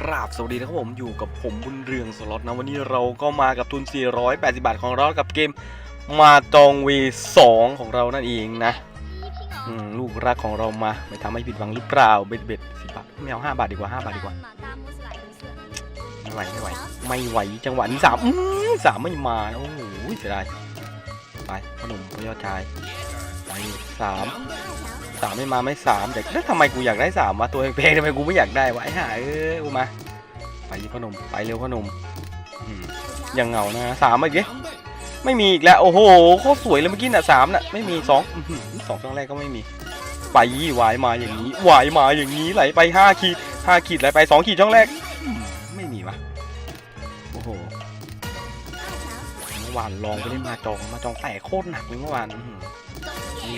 กราบสวัสดีนะครับผมอยู่กับผมบุญเรืองสล็อตนะวันนี้เราก็มากับทุน 480 บาทของเรากับเกมมาจองวี2ของเรานั่นเองนะอืมลูกรักของเรามาไม่ทำให้ผิดหวังหรือเปล่าเบ็ดเบ็ดสิบบาทไม่เอาห้าบาทดีกว่าห้าบาทดีกว่าไม่ไหวไม่ไหวไม่ไหวจังหวะนี้สามอื้อสามไม่มานะโอ้โหเสียดายไปขนมพยอดชายไปสาม สามไม่มาไม่สามแต่แล้วทำไมกูอยากได้สามวะตัวเพลงๆทำไมกูไม่อยากได้วะไอ้ห่าเอ้ยกูมาไปพ่อหนุ่มไปเร็วพ่อหนมอืมยังเหงานะสามอีกดิไม่มีอีกแล้วโอ้โหโคตรสวยเลยเมื่อกี้น่ะสามน่ะไม่มีสองสองครั้งแรกก็ไม่มีไปวายมาอย่างนี้วายมาอย่างนี้ไหลไปห้าขีดห้าขีดไหลไปสองขีดช่องแรกไม่มีวะโอ้โหเมื่อวานลองไปเล่นมาจองมาจองแตกโคตรหนักเลยเมื่อวานอ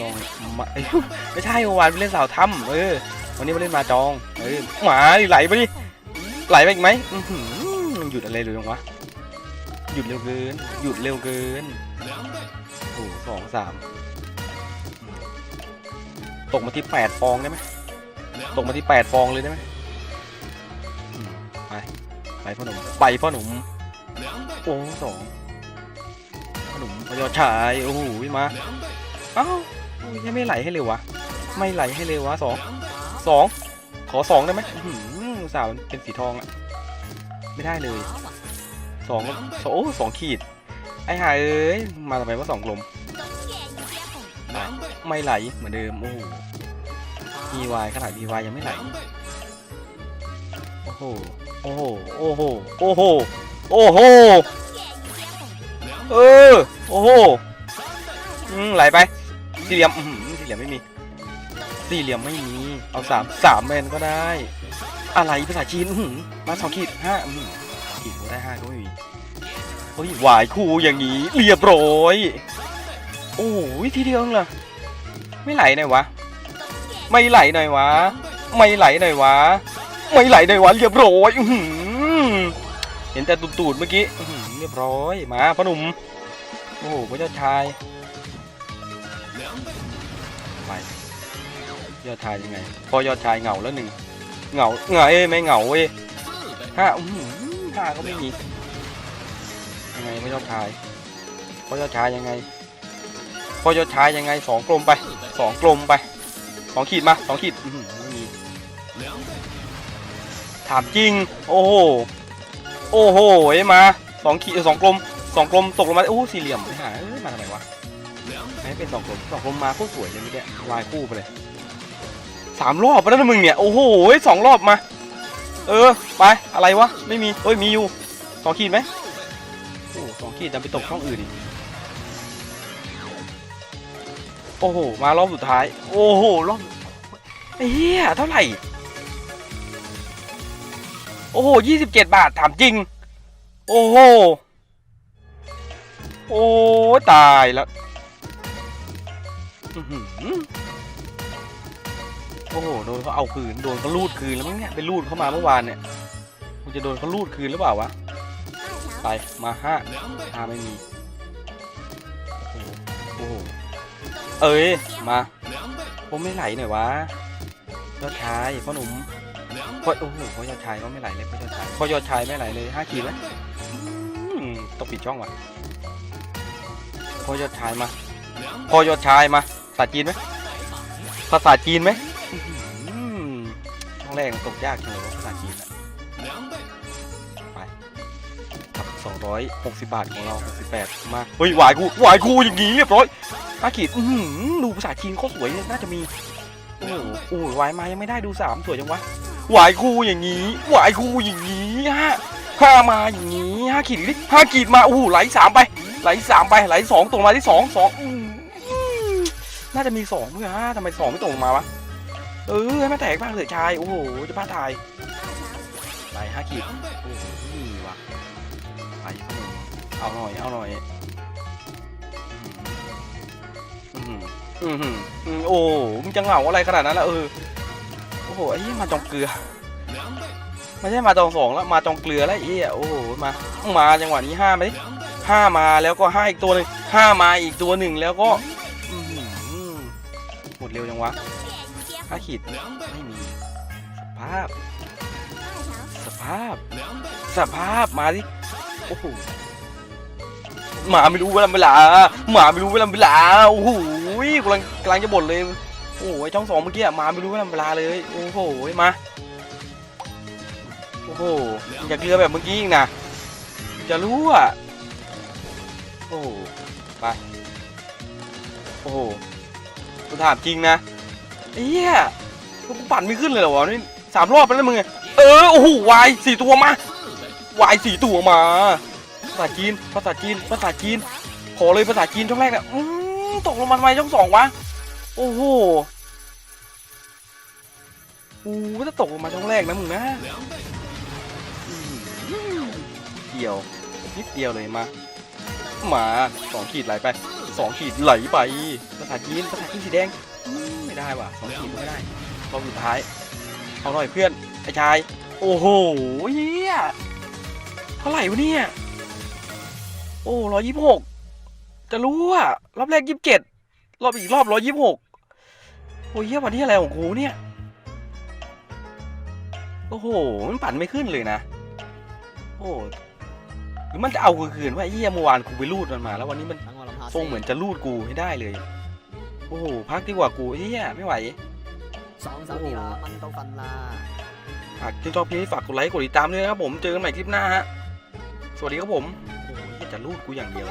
ลองมาไม่ใช่เมื่อวานไปเล่นสาวถ้ำเออวันนี้มาเล่นมาจองเออหมาดิไหลไปดิไหลไปอีกไหมอื้อหือมันหยุดอะไรเลยจังวะหยุดเร็วเกิน หยุดเร็วเกินโอ้โหสองสามตกมาที่แปดฟองได้ไหมตกมาที่แปดฟองเลยได้ไหมไปไปพ่อหนุ่มไปพ่อหนุ่มโอ้สองพ่อหนุ่มพยอชายโอ้โหมาเอ้า ยังไม่ไหลให้เร็วะ ไม่ไหลให้เร็วะสองสองขอสองได้ไหมหือสาวเป็นสีทองอะไม่ได้เลยสองโอ้สองขีด ไอ้ห่าเอ้ย มาทำไมว่าสองกลมไปไม่ไหลเหมือนเดิม โอ้พีวายขนาดพีวายยังไม่ไหล โอ้โห โอ้โห โอ้โห โอ้โห โอ้โห เออ โอ้โห อืมไหลไป สี่เหลี่ยมอื้อหือสี่เหลี่ยมไม่มี สี่เหลี่ยมไม่มี เอาสามสามแมนก็ได้ อะไรภาษาจีนอื้อหือมาสองขีดห้าอื้อหือขีดก็ได้ห้าก็ไม่มีเฮ้ยหวายคู่อย่างนี้เรียบร้อย โอ้ยทีเดียวเหรอไม่ไหลหน่อยวะ ไม่ไหลหน่อยวะ ไม่ไหลหน่อยวะ ไม่ไหลหน่อยวะเรียบร้อยอื้อหือเห็นแต่ตูดๆเมื่อกี้อื้อหือเรียบร้อยมาพ่อหนุ่มโอ้โหพระเจ้าชาย ไป ยอดชายยังไง พอยอดชายเหงาแล้วหนึ่งเหงาเหงาเอ้ยไม่เหงาเว้ยห้าอื้อหือห้าก็ไม่มียังไงพอยอดชายพอยอดชายยังไง พอยอดชายยังไงสองกลมไปสองกลมไปสองขีดมาสองขีดอื้อหือไม่มีถามจริง โอ้โหโอ้โหเอ้มาสองขีดสองกลมสองกลมตกลงมาโอ้สี่เหลี่ยมไม่หาเอ้ยมาทำไมวะ เป็นสองกลมสองกลมมาโคตรสวยเลยเมื่อกี้วายคู่ไปเลยสามรอบแล้วนะมึงเนี่ย โอ้โหสองรอบมา เออ ไป อะไรวะ ไม่มีเอ้ย มีอยู่สองขีดไหมโอ้สองขีดจะไปตกช่องอื่นอีกโอ้โห มารอบสุดท้าย โอ้โห รอบเหี้ยเท่าไหร่ โอ้โหยี่สิบเจ็ดบาท ถามจริง โอ้โห โอ้ตายแล้ว อื้อหือโอ้โหโดนเขาเอาคืนโดนเขาลูดคืนแล้วมั้งเนี่ยไปลูดเข้ามาเมื่อวานเนี่ยมันจะโดนเขาลูดคืนหรือเปล่าวะไปมาห้าห้าไม่มีโอ้โหโอ้โหเอ้ยมาผมไม่ไหลหน่อยวะยอดชายพ่อหนุ่มพ่อโอ้โหพ่อยอดชายก็ไม่ไหลเลยพ่อยอดชายพ่อยอดชายไม่ไหลเลยห้าขีดไหมอืมต้องปิดช่องว่ะพ่อยอดชายมาพ่อยอดชายมาาษาจีนไหมภาษาจีนไหมช่องแรกมันตกยากจังเลยวะภาษาจีนอะไปครับ260บาทของเรา68มาเฮ้ยหวายกูหวายกูอย่างงี้เรียบร้อยอาขีดดูภาษาจีนโคตรสวยเลยน่าจะมีโอ้โหโอ้โหวายมายังไม่ได้ดูสามสวยจังวะหวายกูอย่างงี้หวายกูอย่างงี้ห้าห้ามาอย่างงี้ห้าขีดดิห้าขีดมาโอ้โหไหลสามไปไหลสามไปไหลสองตรงมาที่สองสองอื น่าจะมีสองเพื่อฮะทำไมสองไม่ตรงมาวะ เออให้มาแตกบ้างเถอะชาย โอ้โห จะพลาดทายไหลห้าขีดโอ้โหวะไปพ่อหนุ่มเอาหน่อย เอาหน่อยอืมอืมอืมอืมโอ้มึงจะเหงาอะไรขนาดนั้นล่ะเออ โอ้โห ไอ้มาจองเกลือ ไม่ใช่มาจองสองแล้ว มาจองเกลือแล้วไอ้โอ้โห มา มาจังหวะนี้ห้าไหมห้ามาแล้วก็ห้าอีกตัวหนึ่งห้ามาอีกตัวหนึ่งแล้วก็ หมดเร็วจังวะห้าขีดไม่มี สภาพ สภาพ สภาพมาดิโอ้โหหมาไม่รู้เวลาเวลาหมาไม่รู้เวลาเวลาโอ้โหกำลังกำลังจะบ่นเลยโอ้โหช่องสองเมื่อกี้หมาไม่รู้เวลาเวลาเลยโอ้โหมาโอ้โหอยากเรือแบบเมื่อกี้อีกนะจะรู้อะโอ้โหไปโอ้โห กูถามจริงนะไอ้เหี้ยกูปั่นไม่ขึ้นเลยเหรอวะนี่สามรอบไปแล้วมึงเออโอ้โหวายสี่ตัวมาวายสี่ตัวมา ภาษาจีน ภาษาจีน ภาษาจีน ขอเลยภาษาจีนช่องแรกเนี่ยตกลงมาทำไมช่องสองวะ โอ้โหกูก็จะตกลงมาช่องแรกนะมึงนะเดียวนิดเดียวเลยมา มาสองขีดไหลไป สองขีดไหลไปภาษาจีนภาษาจีนสีแดงอืมไม่ได้ว่ะสองขีดไม่ได้รอบสุดท้ายเอาหน่อยเพื่อนไอ้ชาย โอ้โหเฮียเท่าไหร่วะเนี่ย โอ้ร้อยยี่สิบหกจะรู้อะรอบแรกยี่สิบเจ็ดรอบอีกรอบร้อยยี่สิบหกโอ้ยเฮียวันที่อะไรของกูเนี่ย โอ้โห มันปั่นไม่ขึ้นเลยนะ โอ้หรือมันจะเอากูคืนว่าไอ้เหี้ยเมื่อวานกูไปรูดมันมา แล้ววันนี้มัน ทรงเหมือนจะลูดกูให้ได้เลย โอ้โหพักดีกว่ากูเฮียไม่ไหวสองสามีมันต้องฟันลาฝากที่ชอบพี่ฝากกดไลค์กดติดตามด้วยนะครับผมเจอกันใหม่คลิปหน้าฮะสวัสดีครับผมโอ้ยจะลูดกูอย่างเดียว